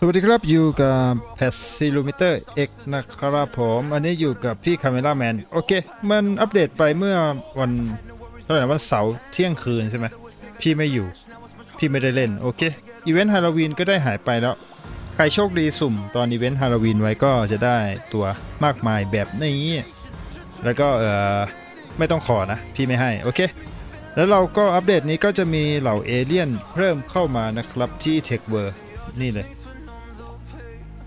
สวัสดีครับอยู่กับแพสซิลูมิเตอร์ X นะครับผมอันนี้อยู่กับพี่คาเมล่าแมนโอเค มันอัปเดตไปเมื่อวันเท่าไหร่นะวันเสาร์เที่ยงคืนใช่ไหมพี่ไม่อยู่ พี่ไม่ได้เล่น โอเคอีเวนต์ฮาโลวีนก็ได้หายไปแล้ว ใครโชคดีสุ่มตอนอีเวนต์ฮาโลวีนไว้ก็จะได้ตัวมากมายแบบนี้ แล้วก็เออไม่ต้องขอนะ พี่ไม่ให้โอเค แล้วเราก็อัปเดตนี้ก็จะมีเหล่าเอเลี่ยนเพิ่มเข้ามานะครับที่เทคเวอร์นี่เลย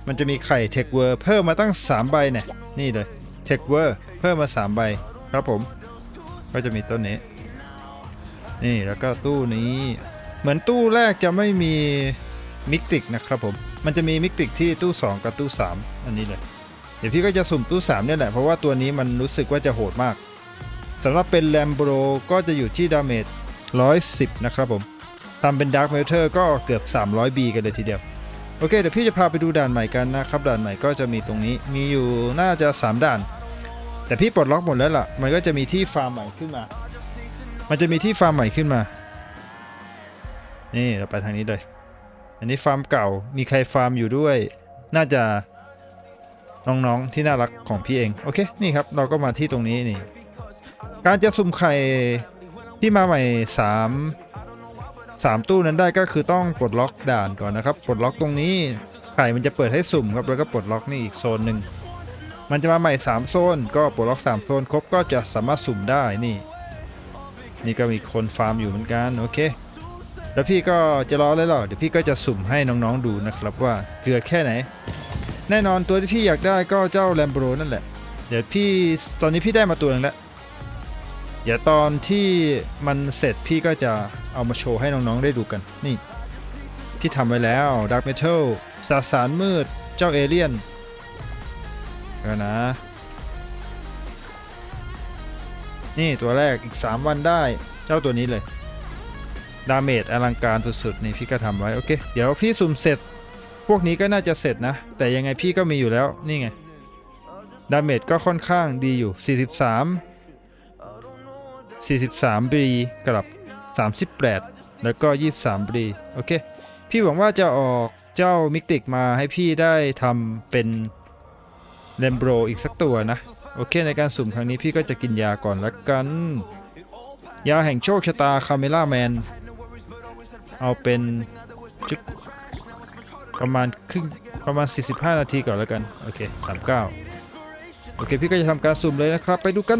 มันจะมีไข่เทคเวอร์เพิ่มมาตั้ง 3 ใบเนี่ย นี่เลยเทคเวอร์เพิ่มมา 3 ใบครับผม ก็จะมีต้นนี้ นี่แล้วก็ตู้นี้ เหมือนตู้แรกจะไม่มีมิกติกนะครับผม มันจะมีมิกติกที่ตู้ 2 กับตู้ 3 อันนี้เลย เดี๋ยวพี่ก็จะสุ่มตู้ 3 เนี่ยแหละ เพราะว่าตัวนี้มันรู้สึกว่าจะโหดมากสำหรับเป็นแลมโบรก็จะอยู่ที่ดาเมจ110 นะครับผมทำเป็นดาร์ m เม t เ r อร์ก็เกือบ 300B กันเลยทีเดียว โอเคเดี๋ยวพี่จะพาไปดูด่านใหม่กันนะครับด่านใหม่ก็จะมีตรงนี้มีอยู่น่าจะ 3 ด่าน แต่พี่ปลดล็อกหมดแล้วล่ะ มันก็จะมีที่ฟาร์มใหม่ขึ้นมา มันจะมีที่ฟาร์มใหม่ขึ้นมา นี่เราไปทางนี้เลยอันนี้ฟาร์มเก่ามีใครฟาร์มอยู่ด้วย น่าจะน้องๆที่น่ารักของพี่เองโอเคนี่ครับเราก็มาที่ตรงนี้นี่การจะสุ่มไข่ที่มาใหม่ 3 3 ตู้นั้นได้ก็คือต้องปลดล็อกด่านก่อนนะครับ ปลดล็อกตรงนี้ไข่มันจะเปิดให้สุ่มครับแล้วก็ปลดล็อกนี่อีกโซนหนึ่งมันจะมาใหม่ 3 โซน ก็ปลดล็อก 3 โซนครบก็จะสามารถสุ่มได้นี่ นี่ก็มีคนฟาร์มอยู่เหมือนกันโอเค แล้วพี่ก็จะรอเลยหรอเดี๋ยวพี่ก็จะสุ่มให้น้องๆดูนะครับว่าเกลือแค่ไหน แน่นอนตัวที่พี่อยากได้ก็เจ้าแลมโบนั่นแหละ เดี๋ยวพี่ตอนนี้พี่ได้มาตัวหนึงแล้ว เดี๋ยวตอนที่มันเสร็จพี่ก็จะเอามาโชว์ให้น้องๆได้ดูกัน นี่ พี่ทำไว้แล้วดักเมทัลสาสารมืด เจ้าเอเลี่ยนก็นะ นี่ตัวแรกอีก 3 วันได้ เจ้าตัวนี้เลย ดาเมจอลังการสุดๆ นี่พี่ก็ทำไว้ โอเค เดี๋ยวพี่สุ่มเสร็จ พวกนี้ก็น่าจะเสร็จนะ แต่ยังไงพี่ก็มีอยู่แล้ว นี่ไง ดาเมจก็ค่อนข้างดีอยู่ 43 43 บีกับ 38 แล้วก็ 23 บีโอเค พี่หวังว่าจะออกเจ้ามิกติกมาให้พี่ได้ทำเป็นเลมโบรอีกสักตัวนะ โอเคในการสุ่มครั้งนี้พี่ก็จะกินยาก่อนละกัน ยาแห่งโชคชะตาคาเมล่าแมน เอาเป็นจุดประมาณครึ่งประมาณ 45 นาทีก่อนแล้วกัน โอเค 39 โอเค พี่ก็จะทำการสุ่มเลยนะครับ ไปดูกัน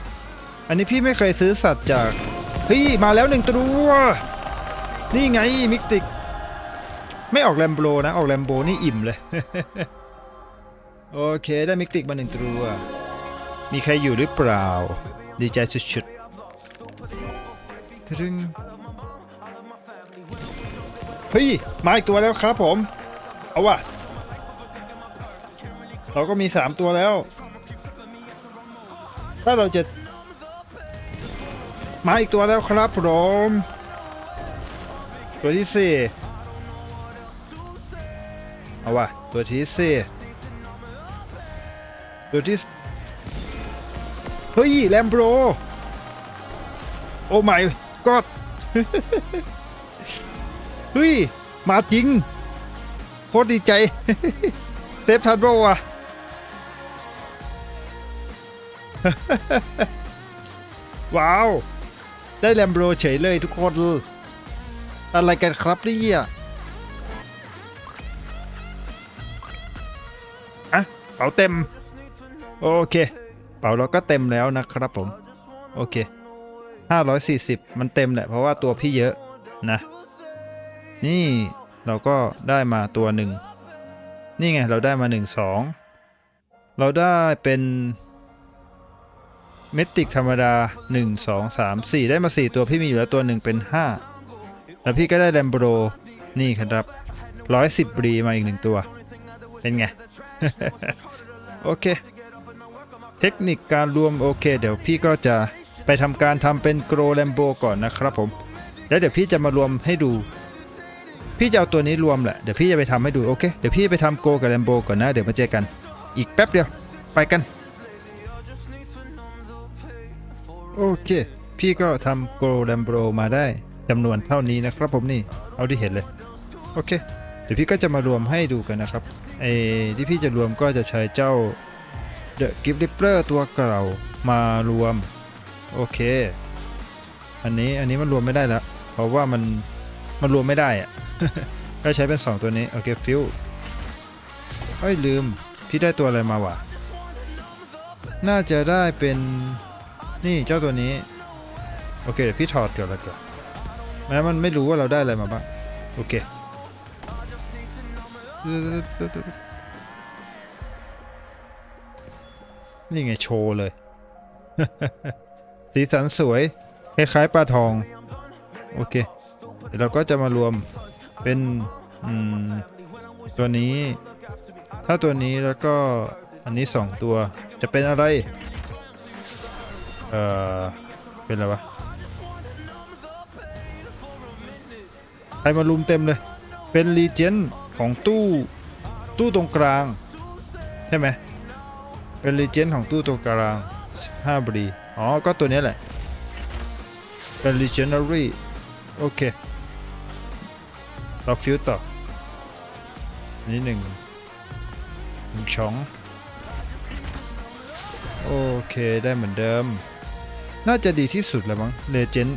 อันนี้พี่ไม่เคยซื้อสัตว์จากเฮ้ยมาแล้วหนึ่งตัว นี่ไงมิกติก ไม่ออกแลมโบนะออกแลมโบนี่อิ่มเลย โอเคได้มิกติกมาหนึ่งตัว มีใครอยู่หรือเปล่า ดีใจสุดๆทึงเฮ้ยมาอีกตัวแล้วครับผม เอาว่ะเราก็มี 3 ตัวแล้ว ถ้าเราจะ มาอีกตัวแล้วครับผมตัวที่สี่เอาวะตัวที่สี่ตัวที่เฮ้ยแลมโบรโอ้ไม่กอดเฮ้ย มาจริง โคตรดีใจเทปทันโบอะว้าว ได้แลมโบรเฉยเลยทุกคน อะไรกันครับเนี่ยอะเป๋าเต็ม โอเค เป๋าเราก็เต็มแล้วนะครับผม โอเค 540 มันเต็มแหละเพราะว่าตัวพี่เยอะนะ นี่เราก็ได้มาตัวหนึ่ง นี่ไงเราได้มา 1 2 เราได้เป็น เมติกธรรมดา 1 2 3 4 ได้มา 4 ตัวพี่มีอยู่แล้วตัวหนึ่งเป็น 5 แล้วพี่ก็ได้แลมโบรนี่ครับ 110บรีมาอีกหนึ่งตัว เป็นไง โอเค เทคนิคการรวมโอเค เดี๋ยวพี่ก็จะไปทำการทำเป็นโกรแลมโบก่อนนะครับผม แล้วเดี๋ยวพี่จะมารวมให้ดู พี่จะเอาตัวนี้รวมแหละ เดี๋ยวพี่จะไปทำให้ดูโอเค เดี๋ยวพี่ไปทำโกกับแลมโบก่อนนะ เดี๋ยวมาเจอกัน อีกแป๊บเดียว ไปกัน โอเค พี่ก็ทำโกลแลมโบรมาได้จำนวนเท่านี้นะครับผมนี่เอาที่เห็นเลย โอเค เดี๋ยวพี่ก็จะมารวมให้ดูกันนะครับไอ้ที่พี่จะรวมก็จะใช้เจ้า The Gift Ripper ตัวเก่ามารวม โอเค อันนี้อันนี้มันรวมไม่ได้แล้วเพราะว่ามันมันรวมไม่ได้อะก็ใช้เป็น 2 ตัวนี้ โอเค ฟิวเอ้ยลืม พี่ได้ตัวอะไรมาวะ น่าจะได้เป็น นี่เจ้าตัวนี้ โอเคเดี๋ยวพี่ถอดก่อนแล้วกันแม้มันไม่รู้ว่าเราได้อะไรมาบ้างโอเคนี่ไงโชว์เลย สีสันสวย คล้ายๆปลาทอง โอเค เดี๋ยวเราก็จะมารวมเป็นตัวนี้ ถ้าตัวนี้แล้วก็อันนี้สองตัวจะเป็นอะไร เอ่อเป็นอะไรวะใครมารุมเต็มเลย เป็นรีเจนของตู้ตู้ตรงกลาง ใช่ไหมเป็นรีเจนของตู้ตรงกลาง15บรีอ๋อ ก็ตัวนี้แหละ เป็น legendary โอเค เราฟิวต่อนนี้หนึ่งหนึ่งช่อง โอเค ได้เหมือนเดิม น่าจะดีที่สุดแล้วมั้ง legend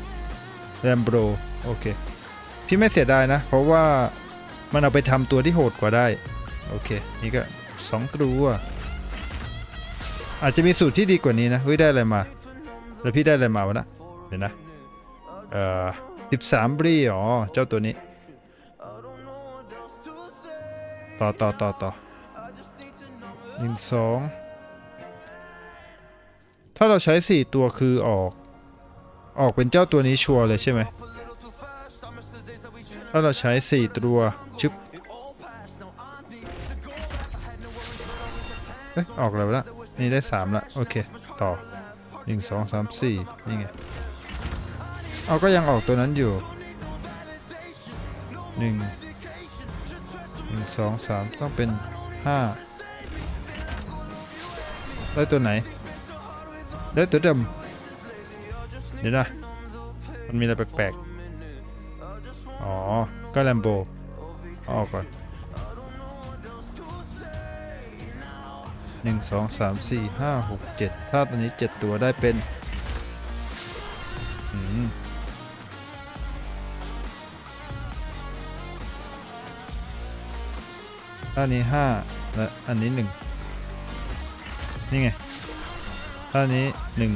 Lambro โอเค พี่ไม่เสียดายนะ เพราะว่ามันเอาไปทำตัวที่โหดกว่าได้ โอเค นี่ก็สองตัวอาจจะมีสูตรที่ดีกว่านี้นะเฮ้ยได้อะไรมา แล้วพี่ได้อะไรมาวะนะเดี๋ยวนะเอ่อสิบสามบรีอ๋อเจ้าตัวนี้ ต่อต่อต่อต่อหนึ่งสอง ถ้าเราใช้สี่ตัวคือออก ออกเป็นเจ้าตัวนี้ชัวร์เลยใช่ไหม ถ้าเราใช้สี่ตัวชึบเอ้ยออกแล้วละนี่ได้สามละ โอเค ต่อหนึ่งสองสามสี่นี่ไง เอาก็ยังออกตัวนั้นอยู่หนึ่งหนึ่งสองสามต้องเป็นห้าได้ตัวไหน ได้ตัวเดิมเดี๋ยวนะมันมีอะไรแปลกๆ อ๋อ ก็แลมโบออกก่อนหนึ่งสองสามสี่ห้าหกเจ็ดถ้าตัวนี้เจ็ดตัวได้เป็นอืมอันนี้ห้าและอันนี้หนึ่งนี่ไง อันนี้หนึ่ง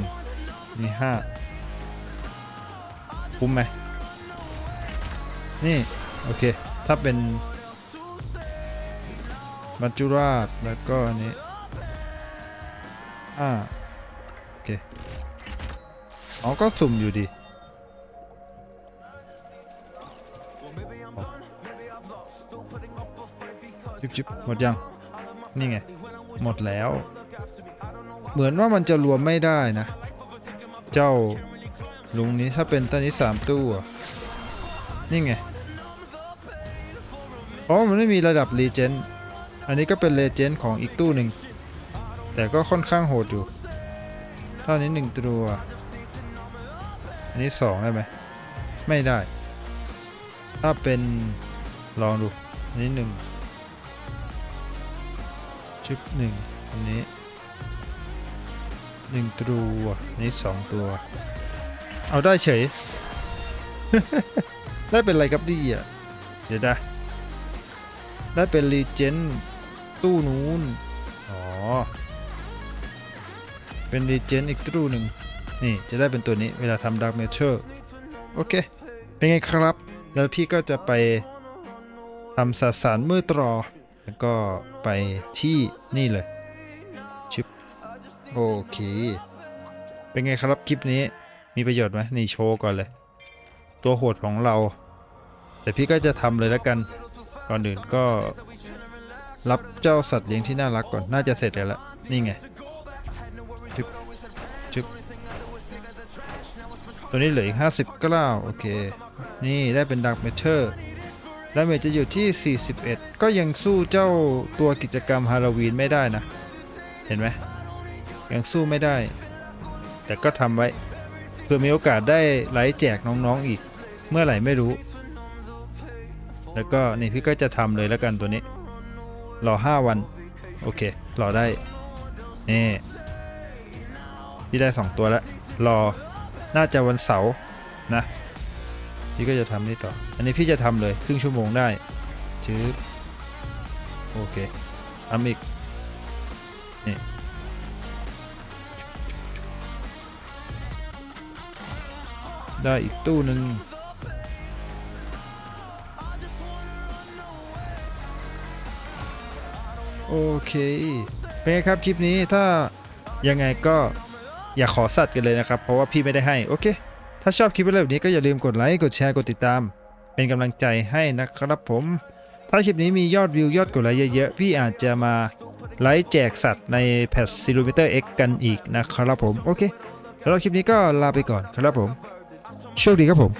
นี่ห้าคุ้มไหมนี่ โอเค ถ้าเป็นมัจจุราชแล้วก็อันนี้ห้าโอเคอ๋อก็สุ่มอยู่ดีจิบจิบหมดยัง นี่ไง หมดแล้ว เหมือนว่ามันจะรวมไม่ได้นะ เจ้าลุงนี้ถ้าเป็นตัวนี้สามตู้นี่ไง อ๋อ มันไม่มีระดับรีเจนอันนี้ก็เป็นเลเจนของอีกตู้หนึ่ง แต่ก็ค่อนข้างโหดอยู่ เท่านี้หนึ่งตัว อันนี้สองได้ไหม ไม่ได้ ถ้าเป็นลองดู อันนี้หนึ่งชิปหนึ่งอันนี้ หนึ่งตัวนนี้สองตัว เอาได้เฉย ได้เป็นอะไรครับดีอะ เดี๋ยวนะได้เป็นรีเจนตู้นู้น อ๋อ เป็นรีเจนอีกตู้หนึ่งนี่จะได้เป็นตัวนี้เวลาทำดักเมเชอร์โอเค เป็นไงครับ แล้วพี่ก็จะไปทำสสารมือตรอ แล้วก็ไปที่นี่เลย โอเค เป็นไงครับคลิปนี้มีประโยชน์ไหมนี่โชว์ก่อนเลย ตัวโหดของเรา แต่พี่ก็จะทำเลยแล้วกัน ก่อนอื่นก็รับเจ้าสัตว์เลี้ยงที่น่ารักก่อน น่าจะเสร็จแล้วละนี่ไงจึ๊บจึ๊บตัวนี้เหลืออีก50กล้าวโอเค นี่ได้เป็นดักเมเทอร์ดาเมจจะอยู่ที่ 41 ก็ยังสู้เจ้าตัวกิจกรรมฮาโลวีนไม่ได้นะ เห็นไหม ยังสู้ไม่ได้ แต่ก็ทำไว้เพื่อมีโอกาสได้ไลฟ์แจกน้องๆอีก เมื่อไหร่ไม่รู้ แล้วก็นี่พี่ก็จะทำเลยแล้วกันตัวนี้ รอ 5 วัน โอเค รอได้นี่พี่ได้ 2 ตัวแล้ว รอน่าจะวันเสาร์นะ พี่ก็จะทำนี่ต่อ อันนี้พี่จะทำเลยครึ่งชั่วโมงได้จื๊บโอเคทำอีกนี่ ได้อีกตู้หนึ่งโอเค เป็นไงครับคลิปนี้ถ้ายังไงก็อย่าขอสัตว์กันเลยนะครับ เพราะว่าพี่ไม่ได้ให้ โอเค ถ้าชอบคลิปแบบนี้ก็อย่าลืมกดไลค์กดแชร์กดติดตาม เป็นกำลังใจให้นะครับผม ถ้าคลิปนี้มียอดวิวยอดกดไลค์เยอะๆ พี่อาจจะมาไลฟ์แจกสัตว์ในแพทซิลูมิเตอร์ X กันอีกนะครับผม โอเคสำหรับคลิปนี้ก็ลาไปก่อนครับผม โชคดีครับผม